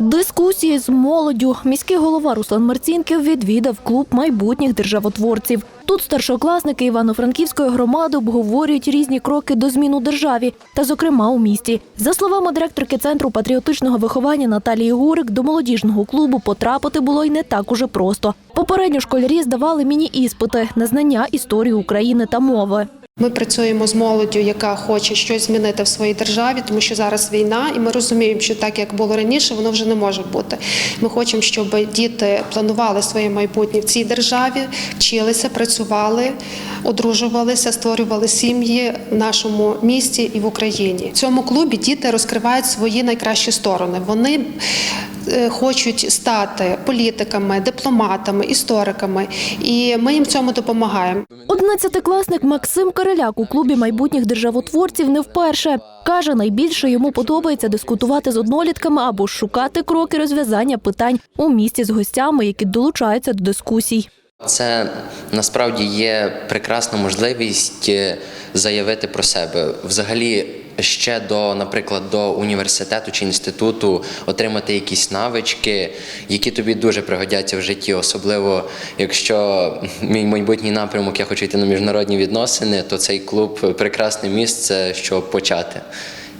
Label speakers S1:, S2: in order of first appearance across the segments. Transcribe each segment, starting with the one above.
S1: Дискусії з молоддю. Міський голова Руслан Марцінків відвідав клуб майбутніх державотворців. Тут старшокласники Івано-Франківської громади обговорюють різні кроки до змін у державі, та зокрема у місті. За словами директорки центру патріотичного виховання Наталії Гурик, до молодіжного клубу потрапити було й не так уже просто. Попередньо школярі здавали міні-іспити на знання історії України та мови.
S2: Ми працюємо з молоддю, яка хоче щось змінити в своїй державі, тому що зараз війна, і ми розуміємо, що так як було раніше, воно вже не може бути. Ми хочемо, щоб діти планували своє майбутнє в цій державі, вчилися, працювали, одружувалися, створювали сім'ї в нашому місті і в Україні. В цьому клубі діти розкривають свої найкращі сторони. Вони е, хочуть стати політиками, дипломатами, істориками, і ми їм в цьому допомагаємо.
S1: Одинадцятикласник Максим Кириляк у клубі майбутніх державотворців не вперше. Каже, найбільше йому подобається дискутувати з однолітками або шукати кроки розв'язання питань у місті з гостями, які долучаються до дискусій.
S3: Це насправді є прекрасна можливість е, заявити про себе. Взагалі, ще до, наприклад, до університету чи інституту отримати якісь навички, які тобі дуже пригодяться в житті, особливо якщо мій майбутній напрямок я хочу йти на міжнародні відносини, то цей клуб прекрасне місце, щоб почати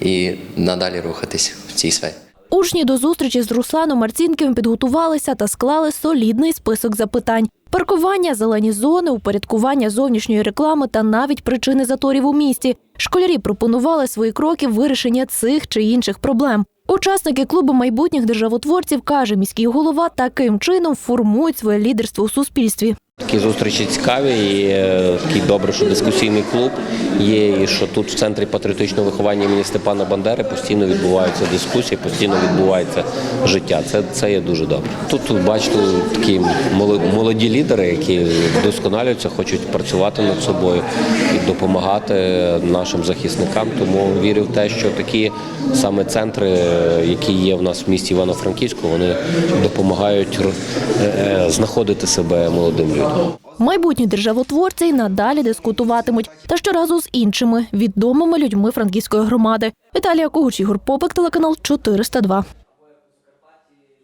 S3: і надалі рухатись в цій сфері.
S1: Учні до зустрічі з Русланом Марцінківим підготувалися та склали солідний список запитань. Паркування, зелені зони, упорядкування зовнішньої реклами та навіть причини заторів у місті. Школярі пропонували свої кроки вирішення цих чи інших проблем. Учасники клубу майбутніх державотворців каже міський голова, таким чином формують своє лідерство у суспільстві.
S4: Такі зустрічі цікаві і е, такий добре, що дискусійний клуб є, і що тут в центрі патріотичного виховання імені Степана Бандери постійно відбуваються дискусії, постійно відбувається життя. Це, це є дуже добре. Тут, бачите такі молоді лідери, які вдосконалюються, хочуть працювати над собою і допомагати нашим захисникам. Тому вірю в те, що такі саме центри, які є в нас в місті Івано-Франківську, вони допомагають е, е, знаходити себе молодим людям.
S1: Майбутні державотворці й надалі дискутуватимуть та щоразу з іншими відомими людьми франківської громади. Віталія Когуч, Ігор Попик, телеканал 402.